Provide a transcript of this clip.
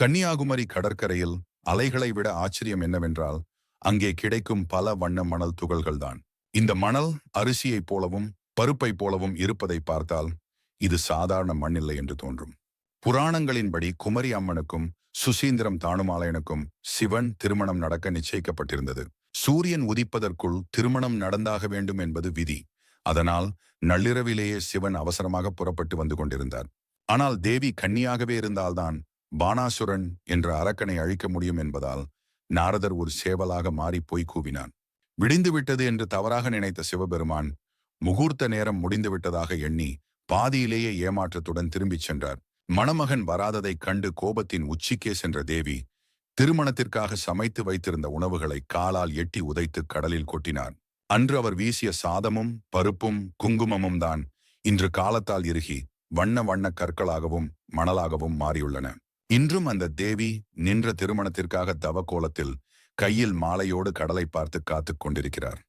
கன்னியாகுமரி கடற்கரையில் அலைகளை விட ஆச்சரியம் என்னவென்றால் அங்கே கிடைக்கும் பல வண்ண மணல் துகள்கள்தான். இந்த மணல் அரிசியைப் போலவும் பருப்பைப் போலவும் இருப்பதை பார்த்தால் இது சாதாரண மண்ணில்லை என்று தோன்றும். புராணங்களின்படி குமரி அம்மனுக்கும் சுசீந்திரம் தானுமாலையனுக்கும் சிவன் திருமணம் நடக்க நிச்சயிக்கப்பட்டிருந்தது. சூரியன் உதிப்பதற்குள் திருமணம் நடந்தாக வேண்டும் என்பது விதி. அதனால் நள்ளிரவிலேயே சிவன் அவசரமாக புறப்பட்டு வந்து கொண்டிருந்தார். ஆனால் தேவி கன்னியாகவே இருந்தால்தான் பானாசுரன் என்ற அரக்கனை அழிக்க முடியும் என்பதால் நாரதர் ஒரு சேவலாக மாறி போய் கூவினான். விடிந்துவிட்டது என்று தவறாக நினைத்த சிவபெருமான் முகூர்த்த நேரம் முடிந்துவிட்டதாக எண்ணி பாதியிலேயே ஏமாற்றத்துடன் திரும்பிச் சென்றார். மணமகன் வராததைக் கண்டு கோபத்தின் உச்சிக்கே சென்ற தேவி திருமணத்திற்காக சமைத்து வைத்திருந்த உணவுகளை காலால் எட்டி உதைத்து கடலில் கொட்டினார் அன்று அவர் வீசிய சாதமும் பருப்பும் குங்குமமும் தான் இன்று காலத்தால் இறுகி வண்ண வண்ண கற்களாகவும் மணலாகவும் மாறியுள்ளன. இன்றும் அந்த தேவி நின்ற திருமணத்திற்காக தவக்கோலத்தில் கையில் மாலையோடு கடலை பார்த்து காத்துக் கொண்டிருக்கிறார்.